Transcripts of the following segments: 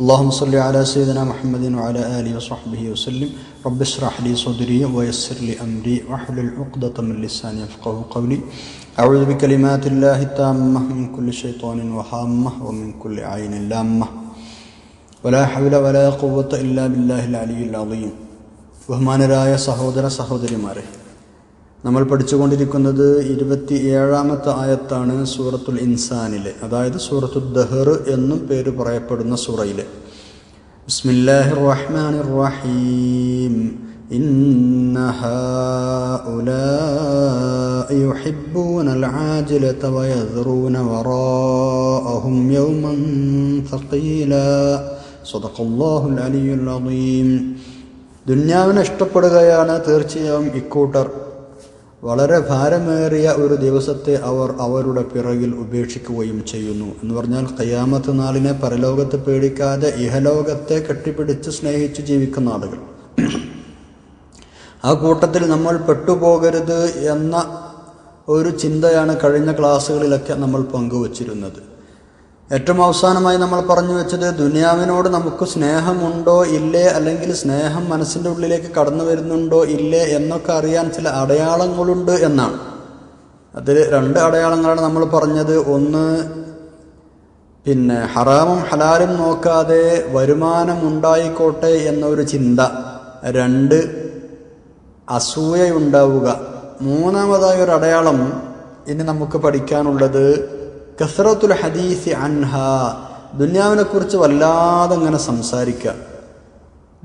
اللهم صل على سيدنا محمد وعلى آله وصحبه وسلم رب اشرح لي صدري ويسر لي أمري واحلل عقدة من لساني يفقه قولي أعوذ بكلمات الله التامة من كل شيطان وهامة ومن كل عين لامة ولا حول ولا قوة إلا بالله العلي العظيم ബഹുമാനരായ സഹോദര സഹോദരിമാരെ നമ്മൾ പഠിച്ചുകൊണ്ടിരിക്കുന്നത് ഇരുപത്തി ഏഴാമത്തെ ആയത്താണ് സൂറത്തുൽ ഇൻസാനിലെ അതായത് സൂറത്തു ദഹർ എന്നും പേര് പറയപ്പെടുന്ന സൂറയിലെ ബിസ്മില്ലാഹി റഹ്മാൻ റഹീം إن هؤلاء يحبون العاجلة ويذرون وراءهم يوما ثقيلا صدق الله العلي العظيم ദുന്യാവിനെ ഇഷ്ടപ്പെടുകയാണ് തീർച്ചയായും ഇക്കൂട്ടർ വളരെ ഭാരമേറിയ ഒരു ദിവസത്തെ അവർ അവരുടെ പിറകിൽ ഉപേക്ഷിക്കുകയും ചെയ്യുന്നു എന്ന് പറഞ്ഞാൽ കയ്യാമത്ത് നാളിനെ പരലോകത്ത് പേടിക്കാതെ ഇഹലോകത്തെ കെട്ടിപ്പിടിച്ച് സ്നേഹിച്ച് ജീവിക്കുന്ന ആളുകൾ. ആ കൂട്ടത്തിൽ നമ്മൾ പെട്ടുപോകരുത് എന്ന ഒരു ചിന്തയാണ് കഴിഞ്ഞ ക്ലാസ്സുകളിലൊക്കെ നമ്മൾ പങ്കുവച്ചിരുന്നത്. ഏറ്റവും അവസാനമായി നമ്മൾ പറഞ്ഞു വെച്ചത് ദുനിയാവിനോട് നമുക്ക് സ്നേഹമുണ്ടോ ഇല്ലേ? അല്ലെങ്കിൽ സ്നേഹം മനസ്സിന്റെ ഉള്ളിലേക്ക് കടന്നു വരുന്നുണ്ടോ ഇല്ലേ? എന്നൊക്കെ അറിയാൻ ചില അടയാളങ്ങളുണ്ട് എന്നാണ്. അതിൽ രണ്ട് അടയാളങ്ങളാണ് നമ്മൾ പറഞ്ഞത്. ഒന്ന് പിന്നെ ഹറാമും ഹലാലും നോക്കാതെ വരുമാനം ഉണ്ടായിക്കോട്ടെ എന്നൊരു ചിന്ത. രണ്ട് അസൂയയുണ്ടാവുക മൂന്നാമതായ ഒരു അടയാളം ഇനി നമുക്ക് പഠിക്കാനുള്ളത് കസറത്തുൽ ഹദീസ് അൻഹ. ദുന്യാവിനെക്കുറിച്ച് വല്ലാതെ ഇങ്ങനെ സംസാരിക്കുക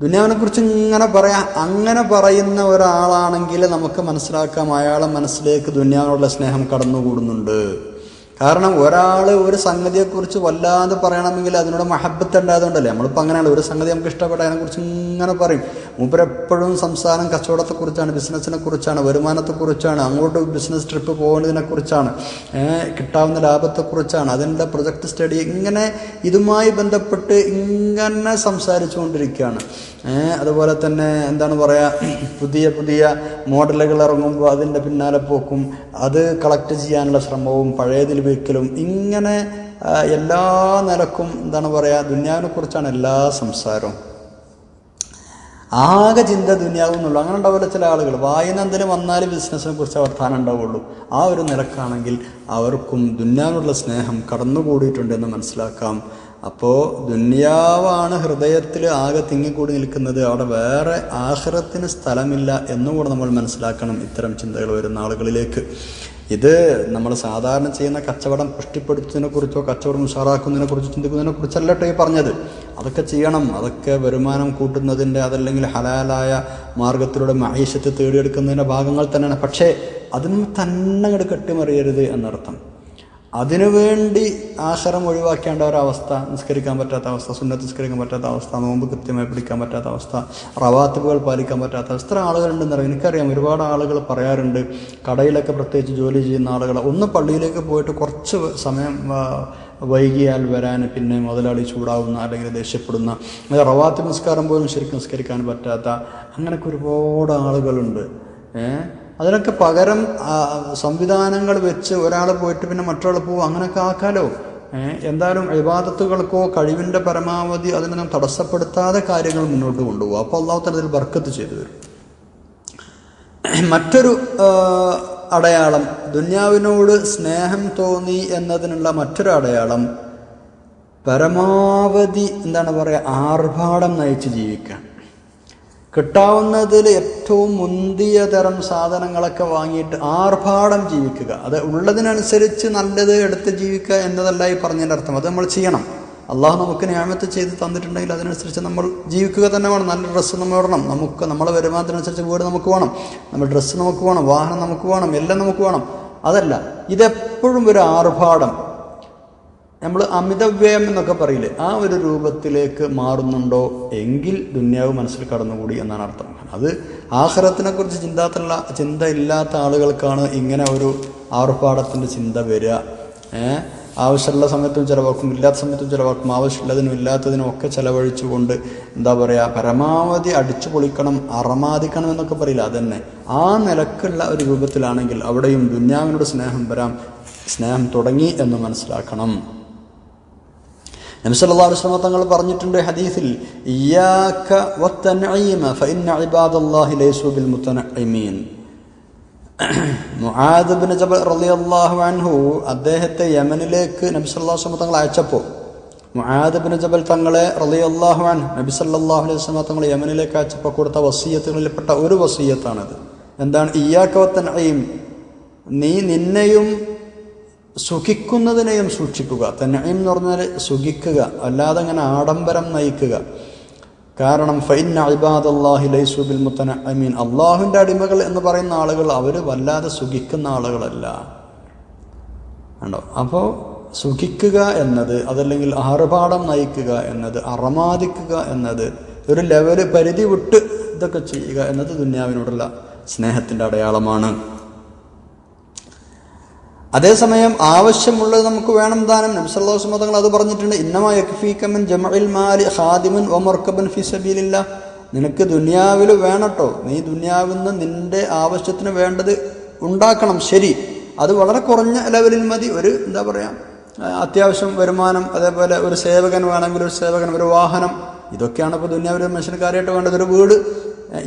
ദുന്യാവിനെക്കുറിച്ച് ഇങ്ങനെ പറയാം അങ്ങനെ പറയുന്ന ഒരാളാണെങ്കിൽ നമുക്ക് മനസ്സിലാക്കാം അയാളെ മനസ്സിലേക്ക് ദുന്യാവിനോടുള്ള സ്നേഹം കടന്നുകൂടുന്നുണ്ട്. കാരണം ഒരാൾ ഒരു സംഗതിയെക്കുറിച്ച് വല്ലാതെ പറയണമെങ്കിൽ അതിനോട് മഹബത്ത് ഉണ്ടായതുകൊണ്ടല്ലേ? നമ്മളിപ്പോൾ അങ്ങനെയാണ് ഒരു സംഗതി നമുക്ക് ഇഷ്ടപ്പെട്ട അതിനെക്കുറിച്ച് ഇങ്ങനെ പറയും. മൂപ്പരെപ്പോഴും സംസാരം കച്ചവടത്തെക്കുറിച്ചാണ് ബിസിനസ്സിനെ കുറിച്ചാണ് വരുമാനത്തെക്കുറിച്ചാണ് അങ്ങോട്ട് ബിസിനസ് ട്രിപ്പ് പോകുന്നതിനെക്കുറിച്ചാണ് കിട്ടാവുന്ന ലാഭത്തെക്കുറിച്ചാണ് അതിന്റെ പ്രൊജക്ട് സ്റ്റഡി ഇങ്ങനെ ഇതുമായി ബന്ധപ്പെട്ട് ഇങ്ങനെ സംസാരിച്ചു കൊണ്ടിരിക്കുകയാണ് അതുപോലെ തന്നെ എന്താണ് പറയുക പുതിയ പുതിയ മോഡലുകൾ ഇറങ്ങുമ്പോൾ അതിന്റെ പിന്നാലെ പോക്കും അത് കളക്ട് ചെയ്യാനുള്ള ശ്രമവും പഴയതിൽ വെക്കലും ഇങ്ങനെ എല്ലാ നിലക്കും എന്താണ് പറയുക ദുന്യാവിനെക്കുറിച്ചാണ് എല്ലാ സംസാരവും. ആകെ ചിന്ത ദുനിയാവും എന്നുള്ളൂ അങ്ങനെ ഉണ്ടാവില്ല ചില ആളുകൾ. വായന എന്തിനും വന്നാലും ബിസിനസ്സിനെ കുറിച്ച് വർത്താനം ഉണ്ടാവുള്ളൂ. ആ ഒരു നിരക്കാണെങ്കിൽ അവർക്കും ദുന്യാവിനുള്ള സ്നേഹം കടന്നുകൂടിയിട്ടുണ്ടെന്ന് മനസ്സിലാക്കാം. അപ്പോൾ ദുന്യാവാണ് ഹൃദയത്തിൽ ആകെ തിങ്ങിക്കൂടി നിൽക്കുന്നത്. അവിടെ വേറെ ആഹ്റത്തിന് സ്ഥലമില്ല എന്നുകൂടെ നമ്മൾ മനസ്സിലാക്കണം ഇത്തരം ചിന്തകൾ വരുന്ന ആളുകളിലേക്ക്. ഇത് നമ്മൾ സാധാരണ ചെയ്യുന്ന കച്ചവടം പുഷ്ടിപ്പെടുത്തുന്നതിനെ കുറിച്ചോ കച്ചവടം ഉഷാറാക്കുന്നതിനെ കുറിച്ചോ ചിന്തിക്കുന്നതിനെ കുറിച്ചല്ലട്ടോ ഈ പറഞ്ഞത്. അതൊക്കെ ചെയ്യണം. അതൊക്കെ വരുമാനം കൂട്ടുന്നതിന്റെ അതല്ലെങ്കിൽ ഹലാലായ മാർഗത്തിലൂടെ മഹീഷത്ത് തേടിയെടുക്കുന്നതിന്റെ ഭാഗങ്ങൾ തന്നെയാണ്. പക്ഷേ അതിനും തന്നെ കെട്ടിമറിയരുത് എന്നർത്ഥം. അതിനുവേണ്ടി ആഹാരം ഒഴിവാക്കേണ്ട ഒരവസ്ഥ നിസ്കരിക്കാൻ പറ്റാത്ത അവസ്ഥ സുന്നത്ത് നിസ്കരിക്കാൻ പറ്റാത്ത അവസ്ഥ നോമ്പ് കൃത്യമായി പിടിക്കാൻ പറ്റാത്ത അവസ്ഥ റവാത്തുകൾ പാലിക്കാൻ പറ്റാത്ത അവസ്ഥ ഇത്ര ആളുകളുണ്ടെന്ന് എനിക്കറിയാം ഒരുപാട് ആളുകൾ പറയാറുണ്ട് കടയിലൊക്കെ പ്രത്യേകിച്ച് ജോലി ചെയ്യുന്ന ആളുകൾ ഒന്ന് പള്ളിയിലേക്ക് പോയിട്ട് കുറച്ച് സമയം വൈകിയാൽ വരാൻ പിന്നെ മുതലാളി ചൂടാവുന്ന അല്ലെങ്കിൽ ദേഷ്യപ്പെടുന്ന റവാത്ത് നിസ്കാരം പോലും ശരിക്കും നിസ്കരിക്കാൻ പറ്റാത്ത അങ്ങനെയൊക്കെ ഒരുപാട് ആളുകളുണ്ട്. ഏഹ് അതിനൊക്കെ പകരം സംവിധാനങ്ങൾ വെച്ച് ഒരാൾ പോയിട്ട് പിന്നെ മറ്റൊരാൾ പോകും അങ്ങനെയൊക്കെ ആക്കാലോ? എന്തായാലും വിവാദത്തുകൾക്കോ കഴിവിന്റെ പരമാവധി അതിനൊന്നും തടസ്സപ്പെടുത്താതെ കാര്യങ്ങൾ മുന്നോട്ട് കൊണ്ടുപോകും. അപ്പോൾ അള്ളാഹു തലത്തിൽ ബർക്കത്ത് ചെയ്തു വരും മറ്റൊരു അടയാളം ദുന്യാവിനോട് സ്നേഹം തോന്നി എന്നതിനുള്ള മറ്റൊരു അടയാളം പരമാവധി എന്താണ് പറയുക ആർഭാടം നയിച്ച് ജീവിക്കാൻ. കിട്ടാവുന്നതിൽ ഏറ്റവും മുന്തിയ തരം സാധനങ്ങളൊക്കെ വാങ്ങിയിട്ട് ആർഭാടം ജീവിക്കുക. അത് ഉള്ളതിനനുസരിച്ച് നല്ലത് എടുത്ത് ജീവിക്കുക എന്നതല്ല ഈ പറഞ്ഞതിന്റെ അർത്ഥം. അത് നമ്മൾ ചെയ്യണം. അള്ളാഹു നമുക്ക് ന്യായമത്ത് ചെയ്ത് തന്നിട്ടുണ്ടെങ്കിൽ അതിനനുസരിച്ച് നമ്മൾ ജീവിക്കുക തന്നെ വേണം. നല്ല ഡ്രസ്സ് നമ്മൾ ഇടണം. നമുക്ക് നമ്മളെ വരുമാനത്തിനനുസരിച്ച് വീട് നമുക്ക് വേണം. നമ്മൾ ഡ്രസ്സ് നമുക്ക് വേണം. വാഹനം നമുക്ക് വേണം. എല്ലാം നമുക്ക് വേണം. അതല്ല ഇതെപ്പോഴും ഒരു ആർഭാടം. നമ്മൾ അമിതവ്യയം എന്നൊക്കെ പറയില്ലേ? ആ ഒരു രൂപത്തിലേക്ക് മാറുന്നുണ്ടോ? എങ്കിൽ ദുന്യാവ് മനസ്സിൽ കടന്നുകൂടി എന്നാണ് അർത്ഥം. അത് ആഹ്രത്തിനെക്കുറിച്ച് ചിന്താത്തുള്ള ചിന്ത ഇല്ലാത്ത ആളുകൾക്കാണ് ഇങ്ങനെ ഒരു ആർഭാടത്തിന്റെ ചിന്ത വരിക. ആവശ്യമുള്ള സമയത്തും ചിലവാക്കും ഇല്ലാത്ത സമയത്തും ചിലവാക്കും ആവശ്യമുള്ളതിനും ഇല്ലാത്തതിനും ഒക്കെ ചിലവഴിച്ചുകൊണ്ട് എന്താ പറയുക പരമാവധി അടിച്ചു പൊളിക്കണം അറമാദിക്കണം എന്നൊക്കെ പറയില്ല? അതന്നെ. ആ നിലക്കുള്ള ഒരു രൂപത്തിലാണെങ്കിൽ അവിടെയും ദുന്യാവിനോട് സ്നേഹം വരാം സ്നേഹം തുടങ്ങി എന്ന് മനസ്സിലാക്കണം. നബി സല്ലല്ലാഹു അലൈഹി വസല്ലം തങ്ങൾ പറഞ്ഞിട്ടുണ്ട് ഹദീസിൽ ബിൻ ജബൽ റളിയല്ലാഹു അൻഹു അദ്ദേഹത്തെ യമനിലേക്ക് നബി സല്ലല്ലാഹു തങ്ങൾ അയച്ചപ്പോൾ മുആദ് ബിൻ ജബൽ തങ്ങളെ റളിയല്ലാഹു അൻഹു നബി സല്ലല്ലാഹു അലൈഹി വസല്ലം തങ്ങൾ യമനിലേക്ക് അയച്ചപ്പോൾ കൊടുത്ത വസീയത്തുകളിൽപ്പെട്ട ഒരു വസീയത്താണത്. എന്താണ്? ഇയാക്കവത്തൻ അയ്യം നീ നിന്നെയും സുഖിക്കുന്നതിനെയും സൂക്ഷിക്കുക. തന്നെ എന്ന് പറഞ്ഞാൽ സുഖിക്കുക അല്ലാതെ അങ്ങനെ ആഡംബരം നയിക്കുക. കാരണം ഫൈൻ അൽബാദ് അള്ളാഹി ലൈസുബിൽ മുത്തന ഐ മീൻ അള്ളാഹുവിന്റെ അടിമകൾ എന്ന് പറയുന്ന ആളുകൾ അവർ വല്ലാതെ സുഖിക്കുന്ന ആളുകളല്ല. ഉണ്ടോ അപ്പോൾ സുഖിക്കുക എന്നത് അതല്ലെങ്കിൽ ആർഭാടം നയിക്കുക എന്നത് അറമാദിക്കുക എന്നത് ഒരു ലെവൽ പരിധി വിട്ട് ഇതൊക്കെ ചെയ്യുക എന്നത് ദുന്യാവിനോടുള്ള സ്നേഹത്തിന്റെ അടയാളമാണ്. അതേസമയം ആവശ്യമുള്ളത് നമുക്ക് വേണം ദാനം. നബ്സല്ലാസ് മതങ്ങൾ അത് പറഞ്ഞിട്ടുണ്ട് ഇന്നമാ യക്ഫീക്കമൻ ജമഇൽ മാലി ഹാദിമൻ ഒമർക്കബൻ ഫി സബീലില്ല നിനക്ക് ദുനിയാവിൽ വേണട്ടോ നീ ദുനിയാവിൽ നിന്ന് നിന്റെ ആവശ്യത്തിന് വേണ്ടത് ഉണ്ടാക്കണം ശരി. അത് വളരെ കുറഞ്ഞ ലെവലിൽ മതി. ഒരു എന്താ പറയുക അത്യാവശ്യം വരുമാനം അതേപോലെ ഒരു സേവകൻ വേണമെങ്കിൽ ഒരു സേവകൻ ഒരു വാഹനം. ഇതൊക്കെയാണ് ഇപ്പോൾ ദുനിയാവിൽ മനുഷ്യന് കാര്യമായിട്ട് വേണ്ടത്. ഒരു വീട്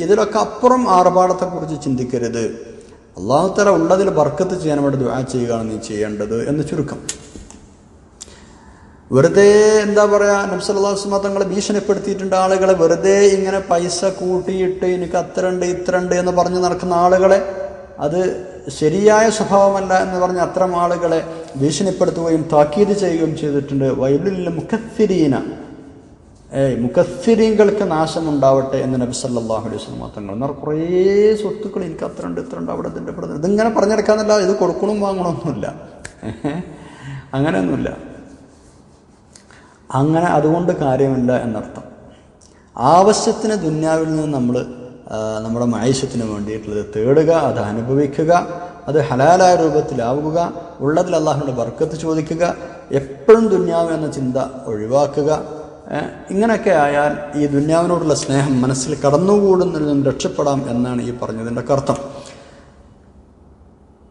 ഇതിലൊക്കെ അപ്പുറം ആർഭാടത്തെക്കുറിച്ച് ചിന്തിക്കരുത്. അള്ളാഹുത്തല ഉള്ളതിൽ ബർക്കത്ത് ചെയ്യാൻ വേണ്ടി ദുആ ചെയ്യുകയാണ് നീ ചെയ്യേണ്ടത് എന്ന് ചുരുക്കം. വെറുതെ എന്താ പറയുക നബ്സല്ലാസ്മ തങ്ങളെ ഭീഷണിപ്പെടുത്തിയിട്ടുണ്ട് ആളുകളെ. വെറുതെ ഇങ്ങനെ പൈസ കൂട്ടിയിട്ട് എനിക്ക് അത്ര ഉണ്ട് ഇത്ര ഉണ്ട് എന്ന് പറഞ്ഞ് നടക്കുന്ന ആളുകളെ അത് ശരിയായ സ്വഭാവമല്ല എന്ന് പറഞ്ഞ് അത്തരം ആളുകളെ ഭീഷണിപ്പെടുത്തുകയും താക്കീത് ചെയ്യുകയും ചെയ്തിട്ടുണ്ട്. വയലിൽ മുഖത്തിരീന. മുഖസ്ഥിരീങ്ങൾക്ക് നാശമുണ്ടാവട്ടെ എന്ന് നബി സല്ലാഹു അലൈഹി വസല്ലം തങ്ങൾ എന്നാൽ കുറേ സ്വത്തുക്കൾ എനിക്ക് അത്ര ഉണ്ട് ഇത്ര ഉണ്ട് അവിടെ ഇതിന്റെ ഇവിടെ ഇതിങ്ങനെ പറഞ്ഞെടുക്കാന്നല്ല ഇത് കൊടുക്കണം വാങ്ങണമൊന്നുമില്ല അങ്ങനെയൊന്നുമില്ല. അങ്ങനെ അതുകൊണ്ട് കാര്യമില്ല എന്നർത്ഥം. ആവശ്യത്തിന് ദുന്യാവിൽ നിന്ന് നമ്മൾ നമ്മുടെ മായുഷ്യത്തിന് വേണ്ടിയിട്ടുള്ളത് തേടുക അത് അനുഭവിക്കുക അത് ഹലാലായ രൂപത്തിലാവുക ഉള്ളതിൽ അള്ളാഹുവിന്റെ വർക്കത്ത് ചോദിക്കുക എപ്പോഴും ദുന്യാവ് എന്ന ചിന്ത ഒഴിവാക്കുക ഇങ്ങനെയൊക്കെ ആയാൽ ഈ ദുന്യാവിനോടുള്ള സ്നേഹം മനസ്സിൽ കടന്നുകൂടുന്നതിൽ നിന്നും രക്ഷപ്പെടാം എന്നാണ് ഈ പറഞ്ഞതിന്റെ അർത്ഥം.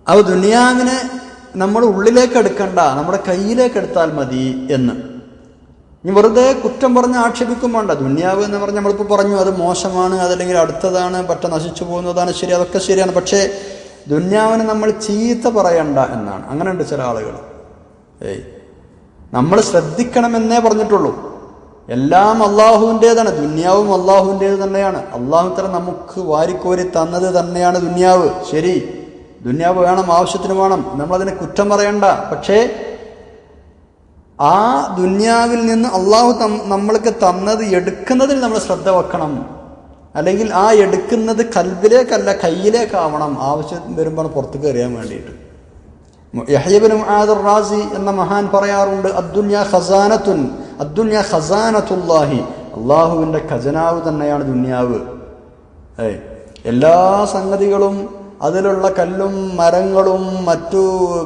അത് ദുനിയാവിനെ നമ്മൾ ഉള്ളിലേക്ക് എടുക്കണ്ട നമ്മുടെ കയ്യിലേക്ക് എടുത്താൽ മതി എന്ന്. ഇനി വെറുതെ കുറ്റം പറഞ്ഞ് ആക്ഷേപിക്കും വേണ്ട. ദുന്യാവ് എന്ന് പറഞ്ഞ് നമ്മളിപ്പോൾ പറഞ്ഞു അത് മോശമാണ് അതല്ലെങ്കിൽ അടുത്തതാണ് പറ്റ നശിച്ചു പോകുന്നതാണ് ശരി അതൊക്കെ ശരിയാണ്. പക്ഷേ ദുന്യാവിനെ നമ്മൾ ചീത്ത പറയണ്ട എന്നാണ്. അങ്ങനെയുണ്ട് ചില ആളുകൾ. ഏയ് നമ്മൾ ശ്രദ്ധിക്കണമെന്നേ പറഞ്ഞിട്ടുള്ളൂ. എല്ലാം അള്ളാഹുവിന്റെതാണ് ദുന്യാവും അള്ളാഹുവിന്റേത് തന്നെയാണ്. അള്ളാഹു തന്നെ നമുക്ക് വാരിക്കോരി തന്നത് തന്നെയാണ് ദുന്യാവ്. ശരി ദുന്യാവ് വേണം ആവശ്യത്തിന് വേണം നമ്മളതിനെ കുറ്റം പറയണ്ട. പക്ഷേ ആ ദുന്യാവിൽ നിന്ന് അള്ളാഹു നമ്മൾക്ക് തന്നത് എടുക്കുന്നതിൽ നമ്മൾ ശ്രദ്ധ വെക്കണം. അല്ലെങ്കിൽ ആ എടുക്കുന്നത് കൽബിലേക്കല്ല കയ്യിലേക്കാവണം. ആവശ്യം വരുമ്പോൾ പുറത്തേക്ക് എറിയാൻ വേണ്ടിയിട്ട്. യഹ്യബിനും ആദർ റാസി എന്ന മഹാൻ പറയാറുണ്ട് അദ്ദുന്യ ഖസാനത്തുൻ അദ്ദുന്യ ഖസാനത്തുല്ലാഹി. അള്ളാഹുവിന്റെ ഖജനാവ് തന്നെയാണ് ദുന്യാവ്. ഏ എല്ലാ സംഗതികളും അതിലുള്ള കല്ലും മരങ്ങളും മറ്റു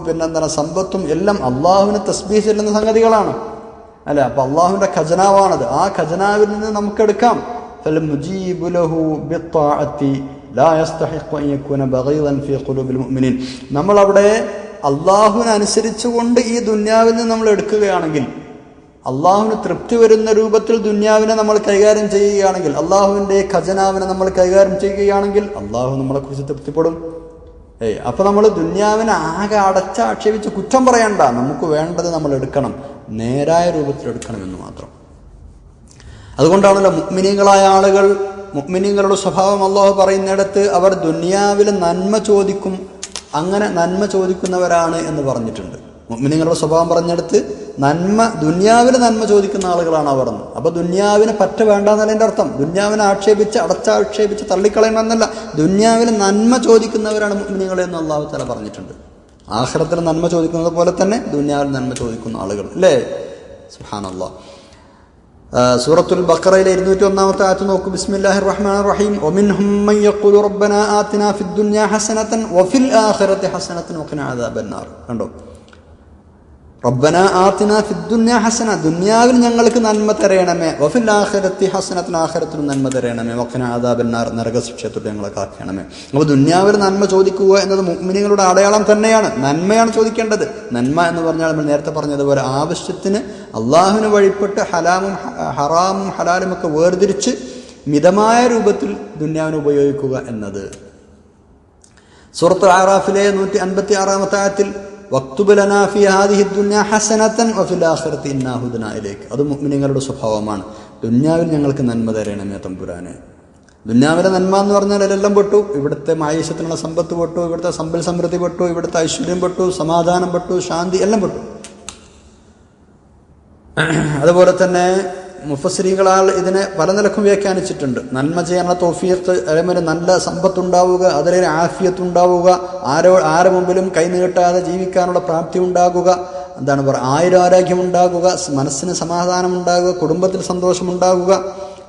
പിന്നെന്താണ് സമ്പത്തും എല്ലാം അള്ളാഹുവിനെ തസ്ബീഹ് ചെല്ലുന്ന സംഗതികളാണ്. അല്ല? അപ്പൊ അള്ളാഹുവിന്റെ ഖജനാവാണത്. ആ ഖജനാവിൽ നിന്ന് നമുക്കെടുക്കാം നമ്മളവിടെ അള്ളാഹുവിനനുസരിച്ചുകൊണ്ട് ഈ ദുന്യാവിൽ നിന്ന് നമ്മൾ എടുക്കുകയാണെങ്കിൽ അള്ളാഹുവിന് തൃപ്തി വരുന്ന രൂപത്തിൽ ദുന്യാവിനെ നമ്മൾ കൈകാര്യം ചെയ്യുകയാണെങ്കിൽ അള്ളാഹുവിന്റെ ഖജനാവിനെ നമ്മൾ കൈകാര്യം ചെയ്യുകയാണെങ്കിൽ അള്ളാഹു നമ്മളെക്കുറിച്ച് തൃപ്തിപ്പെടും. ഏയ് അപ്പോൾ നമ്മൾ ദുന്യാവിനെ ആകെ അടച്ച ആക്ഷേപിച്ച് കുറ്റം പറയണ്ട. നമുക്ക് വേണ്ടത് നമ്മൾ എടുക്കണം. നേരായ രൂപത്തിൽ എടുക്കണം എന്ന് മാത്രം. അതുകൊണ്ടാണല്ലോ മുഗ്മിനികളായ ആളുകൾ മുഗ്മിനികളുടെ സ്വഭാവം അള്ളാഹു പറയുന്നിടത്ത് അവർ ദുന്യാവിൽ നന്മ ചോദിക്കും അങ്ങനെ നന്മ ചോദിക്കുന്നവരാണ് എന്ന് പറഞ്ഞിട്ടുണ്ട്. മുക്മിനികളുടെ സ്വഭാവം പറഞ്ഞെടുത്ത് നന്മ ദുന്യാവിന് നന്മ ചോദിക്കുന്ന ആളുകളാണ് അവർ അപ്പൊ ദുന്യാവിന് പറ്റ വേണ്ടെന്നല്ല എന്റെ അർത്ഥം? ദുന്യാവിനെ ആക്ഷേപിച്ച് അടച്ചാക്ഷേപിച്ച് തള്ളിക്കളയണമെന്നല്ല ദുന്യാവിന് നന്മ ചോദിക്കുന്നവരാണ് എന്ന് അള്ളാഹു തല പറഞ്ഞിട്ടുണ്ട്. ആഖിറത്തിൽ നന്മ ചോദിക്കുന്നത് പോലെ തന്നെ ദുന്യാവിൽ നന്മ ചോദിക്കുന്ന ആളുകൾ അല്ലേ? സുഹാനല്ല സൂറത്തുൽ ബക്കറയിലെ ഇരുന്നൂറ്റി ഒന്നാമത്തെ ആറ്റ് നോക്കും. ബിസ്മില്ലാഹി റഹ്മാൻ റഹീം. ഒമിൻ റബ്ബനാ ആതിനാ ഫിദ് ദുന്യാ ഹസനതൻ വഫിൽ ആഖിറതി ഹസനതൻ വഖിനാ അദാബന്നാർ കണ്ടോ? റബ്ബന ആത്തിന ഫിദ്ദുന്യ ഹസന. ദുന്യാവിൽ ഞങ്ങൾക്ക് നന്മ തരയണമേ. വഫിൽ ആഹരത്തി ഹസനത്തിന് ആഹരത്തിനും നന്മ തരയണമേ. വഖന ആദാബന്നാർ നരകശിക്ഷത്തോട്ട് ഞങ്ങളെ കാക്കണമേ. അപ്പോൾ ദുന്യാവിൽ നന്മ ചോദിക്കുക എന്നത് മുഗ്മിനികളുടെ അടയാളം തന്നെയാണ്. നന്മയാണ് ചോദിക്കേണ്ടത്. നന്മ എന്ന് പറഞ്ഞാൽ നമ്മൾ നേരത്തെ പറഞ്ഞതുപോലെ ആവശ്യത്തിന് അള്ളാഹുവിന് വഴിപ്പെട്ട് ഹലാമും ഹറാമും ഹലാലും ഒക്കെ വേർതിരിച്ച് മിതമായ രൂപത്തിൽ ദുന്യാവിന് ഉപയോഗിക്കുക എന്നത്. സുഹൃത്ത് ആറാഫിലെ നൂറ്റി അൻപത്തി ആറാമത്തെ ആയത്തിൽ വക്തുബലന ഫി ഹാദിഹി ദുന്യ ഹസനത്തൻ വഫിൽ ആഖിറത്തി ഇന്നാ അത് മുഅ്മിനീങ്ങളുടെ സ്വഭാവമാണ്. ദുന്യാവിൽ ഞങ്ങൾക്ക് നന്മ തരണമേ തമ്പുരാനെ. ദുന്യാവിലെ നന്മ എന്ന് പറഞ്ഞാൽ എല്ലാം പെട്ടു. ഇവിടുത്തെ മായേശത്തിനുള്ള സമ്പത്ത് പെട്ടു ഇവിടുത്തെ സമ്പൽ സമൃദ്ധി പെട്ടു ഇവിടുത്തെ ഐശ്വര്യം പെട്ടു സമാധാനം പെട്ടു ശാന്തി എല്ലാം പെട്ടു. അതുപോലെ തന്നെ മുഫസ്രീകളാൽ ഇതിനെ പല നിലക്കും വ്യാഖ്യാനിച്ചിട്ടുണ്ട്. നന്മ ചെയ്യണ തോഫിയത്ത് അതേമാതിരി നല്ല സമ്പത്തുണ്ടാവുക അതിലൊരു ആഫിയത്ത് ഉണ്ടാവുക ആരോ ആരെ മുമ്പിലും കൈനീട്ടാതെ ജീവിക്കാനുള്ള പ്രാപ്തി ഉണ്ടാകുക എന്താണ് പറയുക ആയുരാരോഗ്യം ഉണ്ടാകുക മനസ്സിന് സമാധാനം ഉണ്ടാകുക കുടുംബത്തിൽ സന്തോഷമുണ്ടാകുക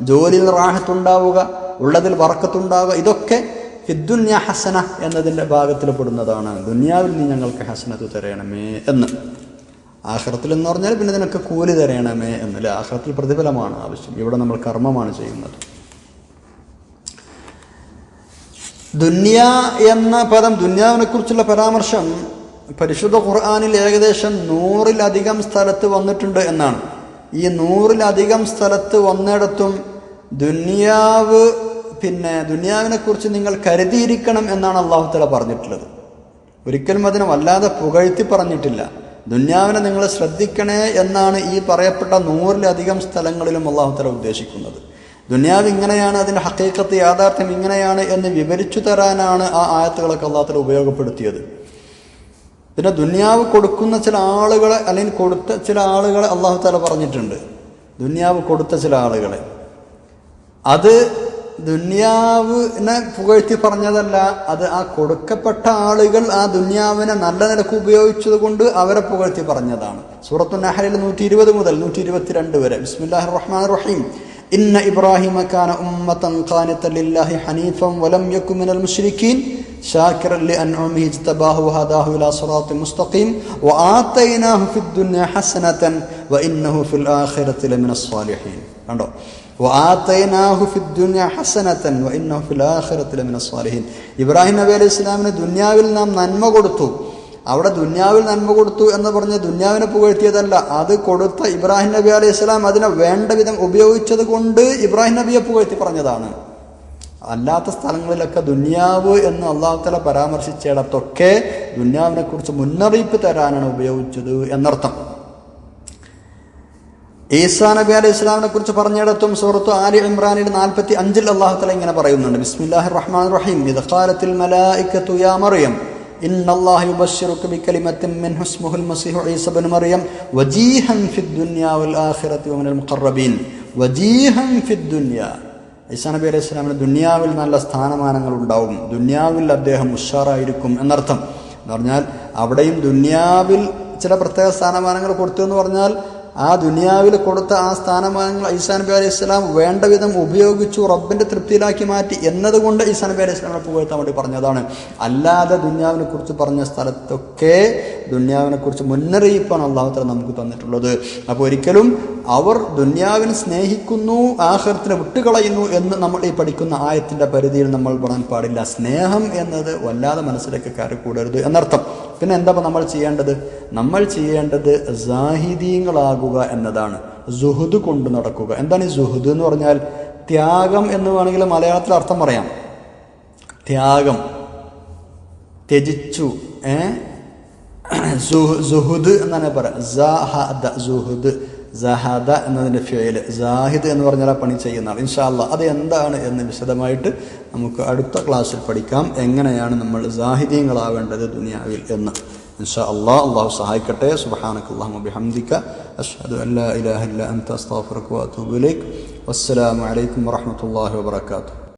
ജോലിയിൽ റാഹത്തുണ്ടാവുക ഉള്ളതിൽ വറക്കത്തുണ്ടാവുക ഇതൊക്കെ ഫിദ്ദുന്യ ഹസന എന്നതിന്റെ ഭാഗത്തിൽ പെടുന്നതാണ് ദുന്യാവിൽ നീ ഞങ്ങൾക്ക് ഹസനത്ത് തരയണമേ എന്ന്. ആഹ്റത്തിൽ എന്ന് പറഞ്ഞാൽ പിന്നെ നിനക്ക് കൂലി തരയണമേ എന്നല്ല? ആഹ്റത്തിൽ പ്രതിഫലമാണ് ആവശ്യം. ഇവിടെ നമ്മൾ കർമ്മമാണ് ചെയ്യുന്നത്. ദുന്യ എന്ന പദം ദുന്യാവിനെ കുറിച്ചുള്ള പരാമർശം പരിശുദ്ധ ഖുർആാനിൽ ഏകദേശം നൂറിലധികം സ്ഥലത്ത് വന്നിട്ടുണ്ട് എന്നാണ്. ഈ നൂറിലധികം സ്ഥലത്ത് വന്നിടത്തും ദുന്യാവ് പിന്നെ ദുന്യാവിനെ കുറിച്ച് നിങ്ങൾ കരുതിയിരിക്കണം എന്നാണ് അള്ളാഹുത്തല പറഞ്ഞിട്ടുള്ളത്. ഒരിക്കലും അതിനെ വല്ലാതെ പുകഴ്ത്തി പറഞ്ഞിട്ടില്ല. ദുന്യാവിനെ നിങ്ങൾ ശ്രദ്ധിക്കണേ എന്നാണ് ഈ പറയപ്പെട്ട നൂറിലധികം സ്ഥലങ്ങളിലും അള്ളാഹുത്തല ഉദ്ദേശിക്കുന്നത്. ദുന്യാവ് ഇങ്ങനെയാണ് അതിന്റെ ഹക്കീക്കത്ത് യാഥാർത്ഥ്യം ഇങ്ങനെയാണ് എന്ന് വിവരിച്ചു തരാനാണ് ആ ആയത്തുകളൊക്കെ അള്ളാഹുത്തല ഉപയോഗപ്പെടുത്തിയത്. പിന്നെ ദുന്യാവ് കൊടുക്കുന്ന ചില ആളുകളെ അല്ലെങ്കിൽ കൊടുത്ത ചില ആളുകളെ അള്ളാഹു താല പറഞ്ഞിട്ടുണ്ട്. ദുന്യാവ് കൊടുത്ത ചില ആളുകളെ. അത് ദുന്യാവിനെ പുകഴ്ത്തി പറഞ്ഞതല്ല അത് ആ കൊടുക്കപ്പെട്ട ആളുകൾ ആ ദുന്യാവിനെ നല്ല നിലക്ക് ഉപയോഗിച്ചത് കൊണ്ട് അവരെ പുകഴ്ത്തി പറഞ്ഞതാണ് സൂറത്തു നഹലിൽ നൂറ്റി ഇരുപത് മുതൽ നൂറ്റി ഇരുപത്തിരണ്ട് വരെ ബിസ്മില്ലാഹി റഹ്മാൻ റഹീം ഇന്ന ഇബ്രാഹിമ കാന ഉമ്മത്തൻ ഖാനിത്തൻ ലില്ലാഹി ഹനീഫൻ വലം യക്കു മിനൽ മുശ്രിക്കീൻ شاكرا لأنعمه اجتباه وهداه إلى صراط مستقيم وآتيناه في الدنيا حسنة وإنه في الآخرة لمن الصالحين ഇബ്രാഹിം നബി അലൈഹി ഇസ്ലാമിന് ദുന്യാവിൽ നാം നന്മ കൊടുത്തു. അവിടെ ദുന്യാവിൽ നന്മ കൊടുത്തു എന്ന് പറഞ്ഞ് ദുന്യാവിനെ പുകഴ്ത്തിയതല്ല. അത് കൊടുത്ത ഇബ്രാഹിം നബി അലൈഹി ഇസ്ലാം അതിനെ വേണ്ട വിധം ഉപയോഗിച്ചത് കൊണ്ട് ഇബ്രാഹിം നബിയെ പുകഴ്ത്തി പറഞ്ഞതാണ്. അല്ലാത്ത സ്ഥലങ്ങളിലൊക്കെ ദുന്യാവ് എന്ന് അള്ളാഹുത്തല പരാമർശിച്ചിടത്തൊക്കെ ദുന്യാവിനെക്കുറിച്ച് മുന്നറിയിപ്പ് തരാനാണ് ഉപയോഗിച്ചത് എന്നർത്ഥം. ഈസാ നബി അലൈഹി ഇസ്ലാമിനെ കുറിച്ച് പറഞ്ഞിടത്തും സുഹൃത്തു ആലി ഇമ്രാനിൽ നാൽപ്പത്തി അഞ്ചിൽ അള്ളാഹു തല ഇങ്ങനെ പറയുന്നുണ്ട്. ബിസ്മില്ലാഹി റഹ്മാൻ റഹീം ഇദ്ഖാലത്തിൽ മലായിക്കത്തു യാ മറിയം. മറിയം. വജീഹൻ ഫിദ് വൽ ആഖിറതി വമിനൽ മുഖർറബീൻ. വജീഹൻ ഫിദ് ദുനിയാവിൽ നല്ല സ്ഥാനമാനങ്ങൾ ഉണ്ടാവും. ദുനിയാവിൽ അദ്ദേഹം ഉഷാറായിരിക്കും എന്നർത്ഥം. എന്ന് പറഞ്ഞാൽ അവിടെയും ദുനിയാവിൽ ചില പ്രത്യേക സ്ഥാനമാനങ്ങൾ കൊടുത്തു എന്ന് പറഞ്ഞാൽ ആ ദുനിയാവിൽ കൊടുത്ത ആ സ്ഥാനമാനങ്ങൾ ഈസാ നബി അലൈഹി സ്വലാം വേണ്ട വിധം ഉപയോഗിച്ചു റബ്ബിന്റെ തൃപ്തിയിലാക്കി മാറ്റി എന്നതുകൊണ്ട് ഈസാ നബി അലൈഹി സ്വലാമിനെ പുകഴ്ത്താൻ വേണ്ടി പറഞ്ഞതാണ്. അല്ലാതെ ദുന്യാവിനെ കുറിച്ച് പറഞ്ഞ സ്ഥലത്തൊക്കെ ദുന്യാവിനെ കുറിച്ച് മുന്നറിയിപ്പാണ് അള്ളാഹുത്തല നമുക്ക് തന്നിട്ടുള്ളത്. അപ്പോൾ ഒരിക്കലും അവർ ദുന്യാവിനെ സ്നേഹിക്കുന്നു ആഹൃത്തിനെ വിട്ടുകളയുന്നു എന്ന് നമ്മൾ ഈ പഠിക്കുന്ന ആയത്തിന്റെ പരിധിയിൽ നമ്മൾ പറയാൻ പാടില്ല. സ്നേഹം എന്നത് വല്ലാതെ മനസ്സിലേക്ക് കയറി കൂടരുത് എന്നർത്ഥം. പിന്നെ എന്താ നമ്മൾ ചെയ്യേണ്ടത്? നമ്മൾ ചെയ്യേണ്ടത് സാഹിദീങ്ങളാകുക എന്നതാണ്. ജുഹുദ് കൊണ്ട് നടക്കുക. എന്താണ് ഈ ജുഹുദ് എന്ന് പറഞ്ഞാൽ? ത്യാഗം എന്ന് വേണമെങ്കിൽ മലയാളത്തിൽ അർത്ഥം പറയാം. ത്യാഗം. ത്യജിച്ചു. ഏഹ് സുഹുദ് എന്നാണ് പറയാം സഹദ എന്നതിന്റെ ഫേൽ ജാഹിദ് എന്ന് പറഞ്ഞാൽ ആ പണി ചെയ്യുന്നതാണ് ഇൻഷാല്ല അത് എന്താണ് എന്ന് വിശദമായിട്ട് നമുക്ക് അടുത്ത ക്ലാസ്സിൽ പഠിക്കാം. എങ്ങനെയാണ് നമ്മൾ ജാഹിദീങ്ങളാവേണ്ടത് ദുനിയാവിൽ എന്ന്. ഇൻഷാ അല്ലാ അള്ളാഹു സഹായിക്കട്ടെ. സുബ്ഹാനക വസ്സലാമലൈക്കും ബിഹംദിക അഷ്ഹദു അല്ലാ ഇലാഹ ഇല്ല അൻത വസ്സലാമു അലൈക്കും വറഹ്മത്തുള്ളാഹി